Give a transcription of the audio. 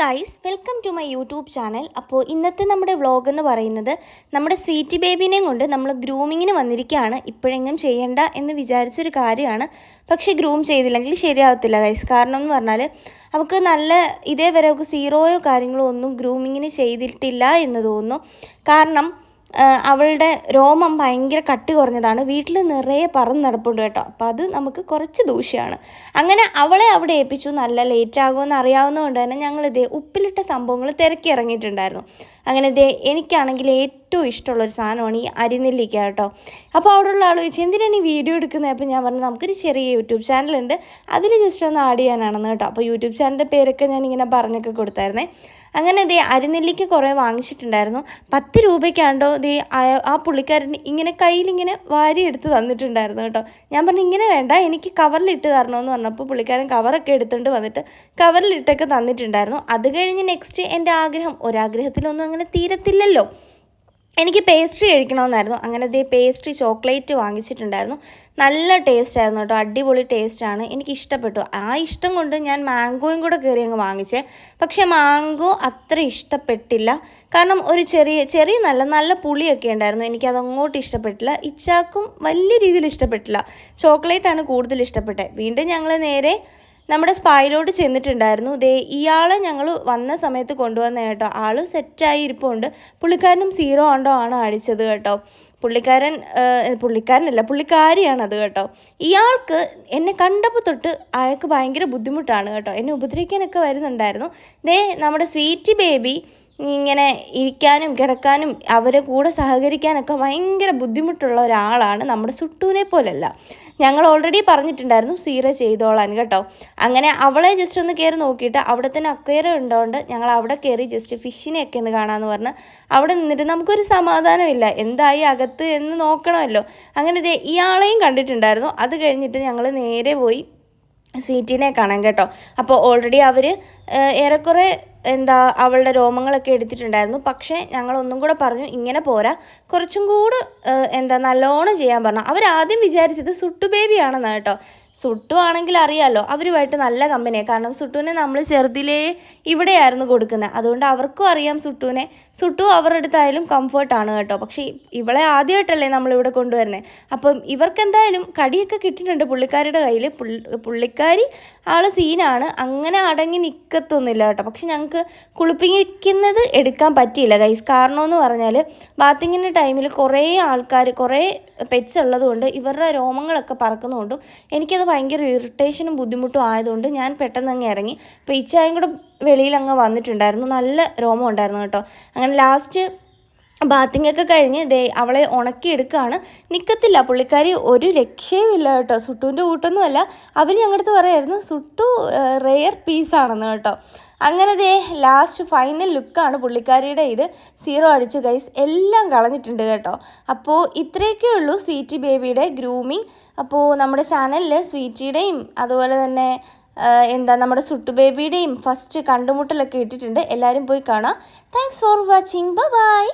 Guys welcome to my YouTube channel അപ്പോൾ ഇന്നത്തെ നമ്മുടെ വ്ളോഗ് എന്ന് പറയുന്നത് നമ്മുടെ സ്വീറ്റ് ബേബിനെയും കൊണ്ട് നമ്മൾ ഗ്രൂമിങ്ങിന് വന്നിരിക്കുകയാണ്. ഇപ്പോഴെങ്കിലും ചെയ്യണ്ട എന്ന് വിചാരിച്ചൊരു കാര്യമാണ്. പക്ഷേ ഗ്രൂം ചെയ്തില്ലെങ്കിൽ ശരിയാവത്തില്ല ഗൈസ് കാരണം എന്ന് പറഞ്ഞാൽ അവൾക്ക് നല്ല ഇതേവരെ അവൾക്ക് സീറോയോ കാര്യങ്ങളോ ഒന്നും ഗ്രൂമിങ്ങിന് ചെയ്തിട്ടില്ല എന്ന് തോന്നുന്നു. കാരണം അവളുടെ രോമം ഭയങ്കര കട്ടി കുറഞ്ഞതാണ്. വീട്ടിൽ നിറയെ പറന്ന് നടപ്പുണ്ട് കേട്ടോ. അപ്പോൾ അത് നമുക്ക് കുറച്ച് ദൂഷ്യമാണ് അങ്ങനെ അവളെ അവിടെ ഏൽപ്പിച്ചു. നല്ല ലേറ്റ് ആകുമെന്ന് അറിയാവുന്നതുകൊണ്ട് തന്നെ ഞങ്ങൾ ഇതേ ഉപ്പിലിട്ട സംഭവങ്ങൾ തിരക്കി ഇറങ്ങിയിട്ടുണ്ടായിരുന്നു. അങ്ങനെ ദേ എനിക്കാണെങ്കിൽ ഏറ്റവും ഇഷ്ടമുള്ളൊരു സാധനമാണ് ഈ അരിനെല്ലിക്ക കേട്ടോ. അപ്പോൾ അവിടെയുള്ള ആൾ ചോദിച്ചു എന്തിനാണ് ഈ വീഡിയോ എടുക്കുന്നത് അപ്പോൾ ഞാൻ പറഞ്ഞു നമുക്കൊരു ചെറിയ യൂട്യൂബ് ചാനലുണ്ട്. അതിൽ ജസ്റ്റ് ഒന്ന് ആഡ് ചെയ്യാനാണെന്ന് കേട്ടോ. അപ്പോൾ യൂട്യൂബ് ചാനലിന്റെ പേരൊക്കെ ഞാൻ ഇങ്ങനെ പറഞ്ഞൊക്കെ കൊടുത്തായിരുന്നേ. അങ്ങനെ ദേ അരിനെല്ലിക്ക് കുറേ വാങ്ങിച്ചിട്ടുണ്ടായിരുന്നു. പത്ത് രൂപയ്ക്കാണ്ടോ ദേ ആ- പുള്ളിക്കാരൻ ഇങ്ങനെ കയ്യിലിങ്ങനെ വാരി എടുത്ത് തന്നിട്ടുണ്ടായിരുന്നു കേട്ടോ. ഞാൻ പറഞ്ഞു ഇങ്ങനെ വേണ്ട എനിക്ക് കവറിലിട്ട് തരണമെന്ന് പറഞ്ഞപ്പോൾ പുള്ളിക്കാരൻ കവറൊക്കെ എടുത്തുകൊണ്ട് വന്നിട്ട് കവറിലിട്ടൊക്കെ തന്നിട്ടുണ്ടായിരുന്നു. അത് കഴിഞ്ഞ് നെക്സ്റ്റ് എന്റെ ആഗ്രഹം ഒരാഗ്രഹത്തിലൊന്നും അങ്ങനെ തീരത്തില്ലല്ലോ. എനിക്ക് പേസ്ട്രി കഴിക്കണമെന്നായിരുന്നു. അങ്ങനെ ദേ പേസ്ട്രി ചോക്ലേറ്റ് വാങ്ങിച്ചിട്ടുണ്ടായിരുന്നു. നല്ല ടേസ്റ്റ് ആയിരുന്നു കേട്ടോ. അടിപൊളി ടേസ്റ്റാണ് എനിക്ക് ഇഷ്ടപ്പെട്ടു. ആ ഇഷ്ടം കൊണ്ട് ഞാൻ മാംഗോയും കൂടെ കയറി അങ്ങ് വാങ്ങിച്ചേ. പക്ഷേ മാംഗോ അത്ര ഇഷ്ടപ്പെട്ടില്ല. കാരണം ഒരു ചെറിയ ചെറിയ നല്ല നല്ല പുളിയൊക്കെ ഉണ്ടായിരുന്നു. എനിക്കത് അങ്ങോട്ട് ഇഷ്ടപ്പെട്ടില്ല. ഇച്ചാക്കും വലിയ രീതിയിൽ ഇഷ്ടപ്പെട്ടില്ല. ചോക്ലേറ്റാണ് കൂടുതൽ ഇഷ്ടപ്പെട്ടത്. വീണ്ടും ഞങ്ങൾ നേരെ നമ്മുടെ സ്പായിലോട്ട് ചെന്നിട്ടുണ്ടായിരുന്നു. ദേ ഇയാളെ ഞങ്ങൾ വന്ന സമയത്ത് കൊണ്ടുവന്ന കേട്ടോ. ആൾ സെറ്റായി ഇരിപ്പുണ്ട്. പുള്ളിക്കാരനും സീറോ ആണ്ടോ ആണ് അടിച്ചത് കേട്ടോ. പുള്ളിക്കാരൻ പുള്ളിക്കാരനല്ല പുള്ളിക്കാരിയാണ് അത് കേട്ടോ. ഇയാൾക്ക് എന്നെ കണ്ടപ്പോൾ തൊട്ട് അയാൾക്ക് ഭയങ്കര ബുദ്ധിമുട്ടാണ് കേട്ടോ. എന്നെ ഉപദ്രവിക്കാനൊക്കെ വരുന്നുണ്ടായിരുന്നു. ദേ നമ്മുടെ സ്വീറ്റ് ബേബി ഇങ്ങനെ ഇരിക്കാനും കിടക്കാനും അവരെ കൂടെ സഹകരിക്കാനൊക്കെ ഭയങ്കര ബുദ്ധിമുട്ടുള്ള ഒരാളാണ് നമ്മുടെ സുട്ടുവിനെ പോലല്ല. ഞങ്ങൾ ഓൾറെഡി പറഞ്ഞിട്ടുണ്ടായിരുന്നു സീറ ചെയ്തോളാൻ കേട്ടോ. അങ്ങനെ അവളെ ജസ്റ്റ് ഒന്ന് കയറി നോക്കിയിട്ട് അവിടെ തന്നെ അക്വേറിയം ഉണ്ടോണ്ട് ഞങ്ങൾ അവിടെ കയറി ജസ്റ്റ് ഫിഷിനെയൊക്കെ ഒന്ന് കാണാമെന്ന് പറഞ്ഞ് അവിടെ നിന്നിട്ട് നമുക്കൊരു സമാധാനമില്ല. എന്തായി അകത്ത് എന്ന് നോക്കണമല്ലോ. അങ്ങനെ ഇതേ ഇയാളെയും കണ്ടിട്ടുണ്ടായിരുന്നു. അത് കഴിഞ്ഞിട്ട് ഞങ്ങൾ നേരെ പോയി സ്വീറ്റിനെ കാണാൻ കേട്ടോ. അപ്പോൾ ഓൾറെഡി അവർ ഏറെക്കുറെ എന്താ അവളുടെ രോമങ്ങളൊക്കെ എടുത്തിട്ടുണ്ടായിരുന്നു. പക്ഷേ ഞങ്ങൾ ഒന്നും കൂടെ പറഞ്ഞു ഇങ്ങനെ പോരാ. കുറച്ചും കൂടെ എന്താ നല്ലോണം ചെയ്യാൻ പറഞ്ഞു. അവരാദ്യം വിചാരിച്ചത് സുട്ടു ബേബിയാണെന്ന് കേട്ടോ. സുട്ടു ആണെങ്കിൽ അറിയാമല്ലോ അവരുമായിട്ട് നല്ല കമ്പനിയാണ് കാരണം സുട്ടുവിനെ നമ്മൾ ചെറുതിലേ ഇവിടെയായിരുന്നു കൊടുക്കുന്നത്. അതുകൊണ്ട് അവർക്കും അറിയാം സുട്ടുവിനെ. സുട്ടു അവരുടെ അടുത്തായാലും കംഫർട്ടാണ് കേട്ടോ. പക്ഷേ ഇവളെ ആദ്യമായിട്ടല്ലേ നമ്മളിവിടെ കൊണ്ടുവരുന്നത് അപ്പം ഇവർക്ക് എന്തായാലും കടിയൊക്കെ കിട്ടിയിട്ടുണ്ട് പുള്ളിക്കാരിയുടെ കയ്യിൽ പുള്ളിക്കാരി ആൾ സീനാണ് അങ്ങനെ അടങ്ങി നിൽക്കത്തൊന്നുമില്ല കേട്ടോ. പക്ഷെ ഞങ്ങൾക്ക് കുളിപ്പിക്കുന്നത് എടുക്കാൻ പറ്റിയില്ല ഗൈസ് കാരണം എന്ന് പറഞ്ഞാൽ ബാത്തിങ്ങിന്റെ ടൈമിൽ കുറേ ആൾക്കാർ കുറേ പെറ്റ്സ് ഉള്ളതുകൊണ്ട് ഇവരുടെ രോമങ്ങളൊക്കെ പറക്കുന്നതുകൊണ്ടും എനിക്കത് ഭയങ്കര ഇറിറ്റേഷനും ബുദ്ധിമുട്ടും ആയതുകൊണ്ട് ഞാൻ പെട്ടെന്ന് അങ്ങ് ഇറങ്ങി. അപ്പോൾ ഇച്ചായും കൂടെ വെളിയിൽ അങ്ങ് വന്നിട്ടുണ്ടായിരുന്നു. നല്ല രോമം ഉണ്ടായിരുന്നു കേട്ടോ. അങ്ങനെ ലാസ്റ്റ് ബാത്തിങ് ഒക്കെ കഴിഞ്ഞ് ദേ അവളെ ഉണക്കിയെടുക്കുകയാണ് നിൽക്കത്തില്ല പുള്ളിക്കാരി ഒരു രക്ഷയുമില്ല കേട്ടോ. സുട്ടുവിന്റെ കൂട്ടൊന്നുമല്ല. അവർ ഞങ്ങളുടെ അടുത്ത് പറയായിരുന്നു സുട്ടു റെയർ പീസാണെന്ന് കേട്ടോ. അങ്ങനെ ദേ ലാസ്റ്റ് ഫൈനൽ ലുക്കാണ് പുള്ളിക്കാരിയുടെ ഇത്. സീറോ അടിച്ചു ഗൈസ് എല്ലാം കളഞ്ഞിട്ടുണ്ട് കേട്ടോ. അപ്പോൾ ഇത്രയൊക്കെ ഉള്ളൂ സ്വീറ്റി ബേബിയുടെ ഗ്രൂമിങ് അപ്പോൾ നമ്മുടെ ചാനലിൽ സ്വീറ്റിയുടെയും അതുപോലെ തന്നെ എന്താ നമ്മുടെ സുട്ടു ബേബിയുടെയും ഫസ്റ്റ് കണ്ടുമുട്ടലൊക്കെ ഇട്ടിട്ടുണ്ട്. എല്ലാവരും പോയി കാണാം. Thanks for watching bye